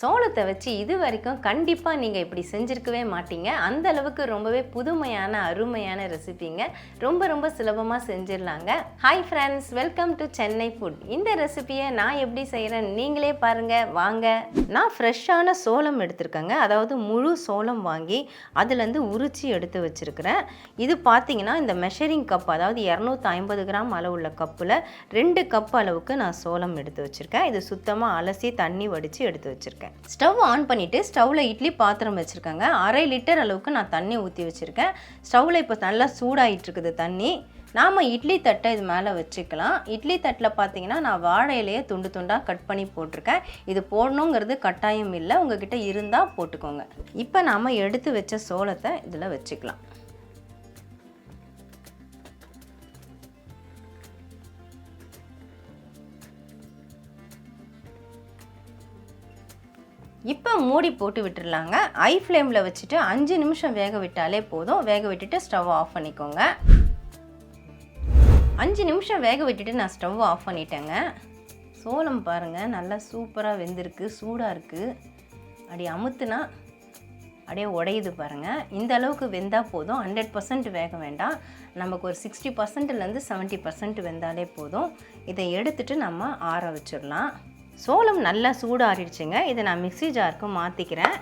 சோளத்தை வச்சு இது வரைக்கும் கண்டிப்பாக நீங்கள் இப்படி செஞ்சுருக்கவே மாட்டீங்க. அந்த அளவுக்கு ரொம்பவே புதுமையான அருமையான ரெசிபிங்க. ரொம்ப ரொம்ப சுலபமாக செஞ்சிடலாங்க. Hi friends welcome to Chennai food இந்த ரெசிபியை நான் எப்படி செய்கிறேன் நீங்களே பாருங்கள் வாங்க. நான் ஃப்ரெஷ்ஷான சோளம் எடுத்திருக்கேங்க. அதாவது முழு சோளம் வாங்கி அதுலேருந்து உரிச்சி எடுத்து வச்சுருக்கிறேன். இது பார்த்தீங்கன்னா இந்த மெஷரிங் கப் அதாவது இரநூத்தி ஐம்பது கிராம் அளவுள்ள கப்பில் ரெண்டு கப் அளவுக்கு நான் சோளம் எடுத்து வச்சுருக்கேன். இது சுத்தமாக அலசி தண்ணி வடித்து எடுத்து வச்சுருக்கேன். ஸ்டவ் ஆன் பண்ணிவிட்டு ஸ்டவ்வில் இட்லி பாத்திரம் வச்சுருக்கேங்க. அரை லிட்டர் அளவுக்கு நான் தண்ணி ஊற்றி வச்சுருக்கேன். ஸ்டவ்வில் இப்போ நல்லா சூடாயிட்டு இருக்குது தண்ணி. நாம் இட்லி தட்டை இது மேலே வச்சுக்கலாம். இட்லி தட்டில் பார்த்தீங்கன்னா நான் வாழை இலையை துண்டு துண்டாக கட் பண்ணி போட்டிருக்கேன். இது போடணுங்கிறது கட்டாயம் இல்லை. உங்ககிட்ட இருந்தால் போட்டுக்கோங்க. இப்போ நாம் எடுத்து வச்ச சோளத்தை இதில் வச்சுக்கலாம். இப்போ மூடி போட்டு விட்டுடலாங்க ஐ ஃப்ளேமில் வச்சுட்டு அஞ்சு நிமிஷம் வேக விட்டாலே போதும். வேக விட்டுட்டு ஸ்டவ் ஆஃப் பண்ணிக்கோங்க. அஞ்சு நிமிஷம் வேக விட்டுட்டு நான் ஸ்டவ் ஆஃப் பண்ணிட்டேங்க. சோளம் பாருங்கள் நல்லா சூப்பராக வெந்திருக்கு சூடாக இருக்குது அப்படி அமுத்துனா அப்படியே உடையுது பாருங்கள் இந்த அளவுக்கு வெந்தால் போதும். ஹண்ட்ரட் பர்சன்ட் வேக வேண்டாம். நமக்கு ஒரு சிக்ஸ்டி பர்சன்ட்லேருந்து செவன்ட்டி பர்சன்ட் வெந்தாலே போதும். இதை எடுத்துட்டு நம்ம ஆற வச்சிடலாம். சோளம் நல்லா சூடாறிடுச்சுங்க. இதை நான் மிக்சி ஜாருக்கு மாற்றிக்கிறேன்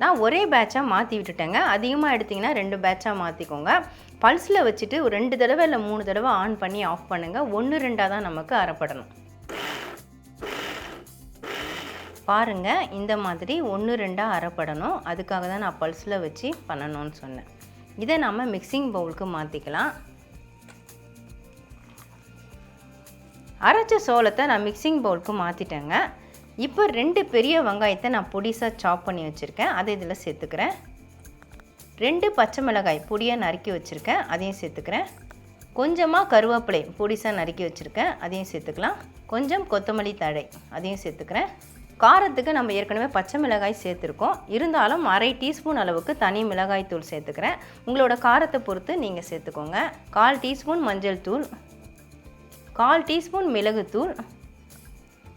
நான் ஒரே பேட்சாக மாற்றி விட்டுட்டேங்க. அதிகமாக எடுத்திங்கன்னா ரெண்டு பேட்சாக மாற்றிக்கோங்க பல்ஸில் வச்சுட்டு ஒரு ரெண்டு தடவை இல்லை மூணு தடவை ஆன் பண்ணி ஆஃப் பண்ணுங்கள் ஒன்று ரெண்டாக தான் நமக்கு அரைப்படணும். பாருங்கள் இந்த மாதிரி ஒன்று ரெண்டாக அரைப்படணும். அதுக்காக தான் நான் பல்ஸில் வச்சு பண்ணணும்னு சொன்னேன். இதை நம்ம மிக்சிங் பவுலுக்கு மாற்றிக்கலாம் அரைச்ச சோளத்தை நான் மிக்சிங் பவுலுக்கு மாற்றிட்டேங்க இப்போ ரெண்டு பெரிய வெங்காயத்தை நான் பொடிசாக சாப் பண்ணி வச்சுருக்கேன். அதை இதில் சேர்த்துக்கிறேன். ரெண்டு பச்சை மிளகாய் பொடியாக நறுக்கி வச்சுருக்கேன். அதையும் சேர்த்துக்கிறேன். கொஞ்சமாக கருவேப்பிலை பொடிசாக நறுக்கி வச்சுருக்கேன். அதையும் சேர்த்துக்கலாம். கொஞ்சம் கொத்தமல்லி தழை அதையும் சேர்த்துக்கிறேன். காரத்துக்கு நம்ம ஏற்கனவே பச்சை மிளகாய் சேர்த்துருக்கோம். இருந்தாலும் அரை டீஸ்பூன் அளவுக்கு தனி மிளகாய் தூள் சேர்த்துக்கிறேன். உங்களோட காரத்தை பொறுத்து நீங்கள் சேர்த்துக்கோங்க. கால் டீஸ்பூன் மஞ்சள் தூள் கால் டீஸ்பூன் மிளகுத்தூள்.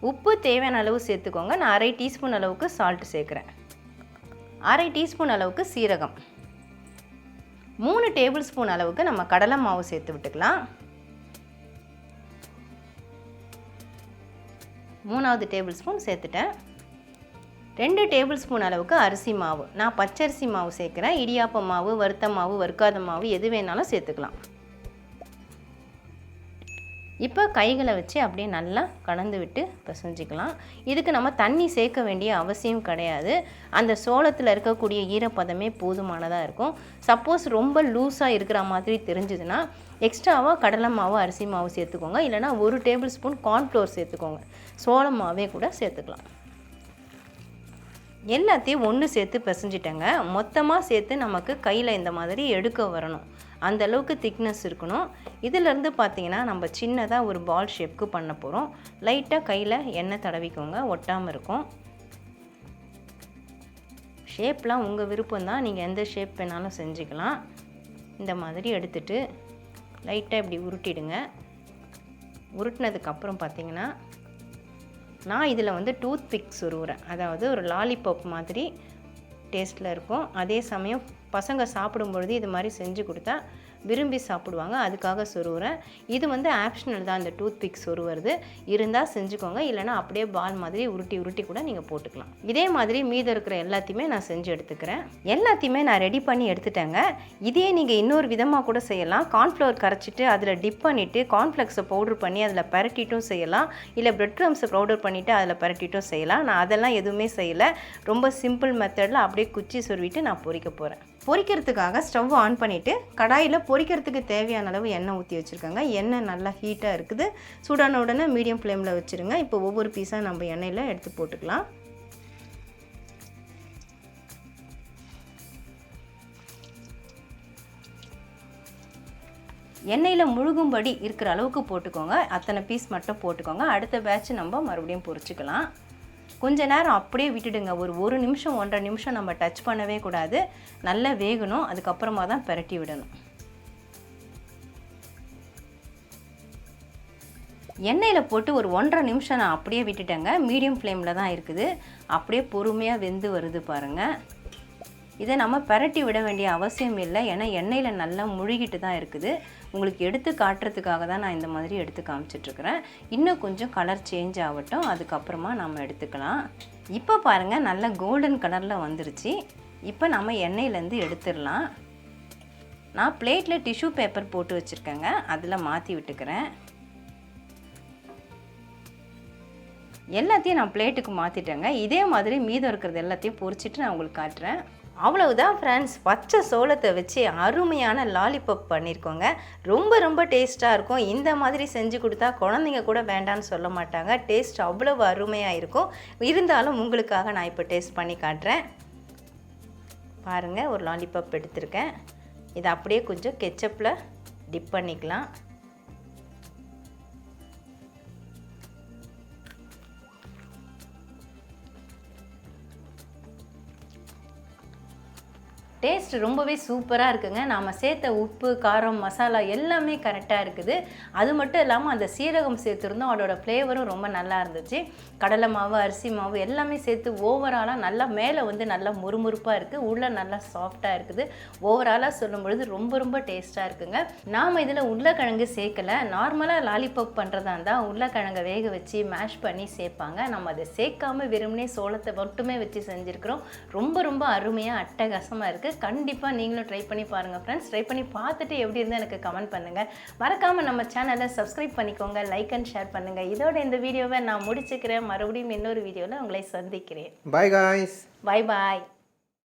உப்பு தேவையான அளவு சேர்த்துக்கோங்க. நான் அரை டீஸ்பூன் அளவுக்கு சால்ட் சேர்க்குறேன். அரை டீஸ்பூன் அளவுக்கு சீரகம். மூணு டேபிள் ஸ்பூன் அளவுக்கு நம்ம கடலை மாவு சேர்த்து விட்டுக்கலாம். மூணாவது டேபிள் ஸ்பூன் சேர்த்துட்டேன். ரெண்டு டேபிள் ஸ்பூன் அளவுக்கு அரிசி மாவு. நான் பச்சரிசி மாவு சேர்க்குறேன். இடியாப்ப மாவு வறுத்த மாவு வறுக்காத மாவு எது வேணாலும் சேர்த்துக்கலாம். இப்போ கைகளை வச்சு அப்படியே நல்லா கலந்து விட்டு பிசைஞ்சிக்கலாம். இதுக்கு நம்ம தண்ணி சேர்க்க வேண்டிய அவசியம் கிடையாது. அந்த சோளத்தில் இருக்கக்கூடிய ஈரப்பதமே போதுமானதாக இருக்கும். சப்போஸ் ரொம்ப லூஸாக இருக்கிற மாதிரி தெரிஞ்சுதுன்னா எக்ஸ்ட்ராவாக கடலை மாவு அரிசி மாவு சேர்த்துக்கோங்க. இல்லைனா ஒரு டேபிள் ஸ்பூன் கார்ன்ஃப்ளோர் சேர்த்துக்கோங்க. சோளம் மாவே கூட சேர்த்துக்கலாம். எல்லாத்தையும் ஒன்று சேர்த்து பிசைஞ்சிட்டேங்க. மொத்தமாக சேர்த்து நமக்கு கையில் இந்த மாதிரி எடுக்க வரணும். அந்த அளவுக்கு திக்னஸ் இருக்கணும். இதிலேருந்து பார்த்தீங்கன்னா நம்ம சின்னதாக ஒரு பால் ஷேப்க்கு பண்ண போகிறோம் லைட்டாக கையில் எண்ணெய் தடவிக்கோங்க ஒட்டாமல் இருக்கும். ஷேப்லாம் உங்கள் விருப்பம் தான். நீங்கள் எந்த ஷேப் வேணாலும் செஞ்சுக்கலாம். இந்த மாதிரி எடுத்துட்டு லைட்டாக இப்படி உருட்டிடுங்க. உருட்டினதுக்கப்புறம் பார்த்தீங்கன்னா நான் இதில் வந்து டூத் பிக் சுருவுறேன் அதாவது ஒரு லாலிபாப் மாதிரி டேஸ்ட்டில் இருக்கும். அதே சமயம் பசங்க சாப்பிடும் பொழுது இது மாதிரி செஞ்சு கொடுத்தா விரும்பி சாப்பிடுவாங்க. அதுக்காக சொருவுறேன். இது வந்து ஆப்ஷனல் தான். இந்த டூத் பிக் சொருவுறது. இருந்தால் செஞ்சுக்கோங்க. இல்லைனா அப்படியே பால் மாதிரி உருட்டி உருட்டி கூட நீங்கள் போட்டுக்கலாம். இதே மாதிரி மீதம் இருக்கிற எல்லாத்தையுமே நான் செஞ்சு எடுத்துக்கிறேன். எல்லாத்தையுமே நான் ரெடி பண்ணி எடுத்துட்டேங்க. இதே நீங்கள் இன்னொரு விதமாக கூட செய்யலாம். கார்ன்ஃப்ளவர் கரைச்சிட்டு அதில் டிப் பண்ணிவிட்டு கார்ன்ஃப்ளெக்ஸை பவுடர் பண்ணி அதில் பரட்டிட்டும் செய்யலாம். இல்லை பிரெட் க்ரம்ஸை பவுடர் பண்ணிவிட்டு அதில் பரட்டிட்டும் செய்யலாம். நான் அதெல்லாம் எதுவுமே செய்யலை. ரொம்ப சிம்பிள் மெத்தடில் அப்படியே குச்சி சொருவிட்டு நான் பொறிக்க போகிறேன் பொரிக்கிறதுக்காக ஸ்டவ் ஆன் பண்ணிவிட்டு கடாயில் பொரிக்கிறதுக்கு தேவையான அளவு எண்ணெய் ஊற்றி வச்சுருக்காங்க. எண்ணெய் நல்லா ஹீட்டாக இருக்குது. சூடான உடனே மீடியம் ஃப்ளேமில் வச்சுருங்க. இப்போ ஒவ்வொரு பீஸாக நம்ம எண்ணெயில் எடுத்து போட்டுக்கலாம். எண்ணெயில் முழுகும்படி இருக்கிற அளவுக்கு போட்டுக்கோங்க. அத்தனை பீஸ் மட்டும் போட்டுக்கோங்க. அடுத்த பேட்ச் நம்ம மறுபடியும் பொரிச்சுக்கலாம் கொஞ்ச நேரம் அப்படியே விட்டுடுங்க. ஒரு ஒரு நிமிஷம் ஒன்றரை நிமிஷம் நம்ம டச் பண்ணவே கூடாது. நல்லா வேகணும். அதுக்கப்புறமா தான் பிரட்டி விடணும். எண்ணெயில் போட்டு ஒரு ஒன்றரை நிமிஷம் நான் அப்படியே விட்டுட்டேங்க. மீடியம் ஃப்ளேமில் தான் இருக்குது. அப்படியே பொறுமையாக வெந்து வருது பாருங்கள் இதை நம்ம பரட்டி விட வேண்டிய அவசியம் இல்லை. ஏன்னா எண்ணெயில் நல்லா முழுகிட்டு தான் இருக்குது. உங்களுக்கு எடுத்து காட்டுறதுக்காக தான் நான் இந்த மாதிரி எடுத்து காமிச்சிட்ருக்கிறேன். இன்னும் கொஞ்சம் கலர் சேஞ்ச் ஆகட்டும். அதுக்கப்புறமா நம்ம எடுத்துக்கலாம். இப்போ பாருங்கள் நல்லா கோல்டன் கலரில் வந்துருச்சு. இப்போ நம்ம எண்ணெயிலேருந்து எடுத்துடலாம். நான் பிளேட்டில் டிஷ்யூ பேப்பர் போட்டு வச்சுருக்கேங்க. அதில் மாற்றி விட்டுக்கிறேன். எல்லாத்தையும் நான் பிளேட்டுக்கு மாற்றிட்டேங்க இதே மாதிரி மீதம் இருக்கிறது எல்லாத்தையும் பொரிச்சிட்டு நான் உங்களுக்கு காட்டுறேன். அவ்வளவுதான் ஃப்ரெண்ட்ஸ் பச்சை சோளத்தை வச்சு அருமையான லாலிபப் பண்ணியிருக்கோங்க ரொம்ப ரொம்ப டேஸ்ட்டாக இருக்கும். இந்த மாதிரி செஞ்சு கொடுத்தா குழந்தைங்க கூட வேண்டான்னு சொல்ல மாட்டாங்க. டேஸ்ட் அவ்வளவு அருமையாக இருக்கும். இருந்தாலும் உங்களுக்காக நான் இப்போ டேஸ்ட் பண்ணி காட்டுறேன். பாருங்கள் ஒரு லாலிபப் எடுத்திருக்கேன். இதை அப்படியே கொஞ்சம் கெச்சப்பில் டிப் பண்ணிக்கலாம். டேஸ்ட் ரொம்பவே சூப்பராக இருக்குங்க. நாம் சேர்த்த உப்பு காரம் மசாலா எல்லாமே கரெக்டாக இருக்குது. அது மட்டும் இல்லாமல் அந்த சீரகம் சேர்த்துருந்தோம். அதோட ஃப்ளேவரும் ரொம்ப நல்லா இருந்துச்சு. கடலை மாவு அரிசி மாவு எல்லாமே சேர்த்து ஓவராலாக நல்லா மேலே வந்து நல்லா முறுமுறுப்பாக இருக்குது உள்ளே நல்லா சாஃப்டாக இருக்குது. ஓவராலாக சொல்லும் பொழுது ரொம்ப ரொம்ப டேஸ்ட்டாக இருக்குங்க. நாம் இதில் உருளைக்கிழங்கு சேர்க்கலை. நார்மலாக லாலிபப் பண்ணுறதா இருந்தால் உருளைக்கிழங்கை வேக வச்சு மேஷ் பண்ணி சேர்ப்பாங்க. நம்ம அதை சேர்க்காம வெறுமனே சோளத்தை மட்டுமே வச்சு செஞ்சுருக்கிறோம். ரொம்ப ரொம்ப அருமையாக அட்டகாசமாக இருக்குது கண்டிப்பாக நீங்களும் ட்ரை பண்ணி பாருங்கள் ஃப்ரெண்ட்ஸ் ட்ரை பண்ணி பார்த்துட்டு எப்படி இருந்தால் எனக்கு கமெண்ட் பண்ணுங்கள் மறக்காமல் நம்ம சேனலை சப்ஸ்கிரைப் பண்ணிக்கோங்க லைக் அண்ட் ஷேர் பண்ணுங்கள் இதோட இந்த வீடியோவை நான் முடிச்சுக்கிறேன். மறுபடியும் இன்னொரு வீடியோவில் உங்களை சந்திக்கிறேன். பாய் காய்ஸ் பாய் பாய்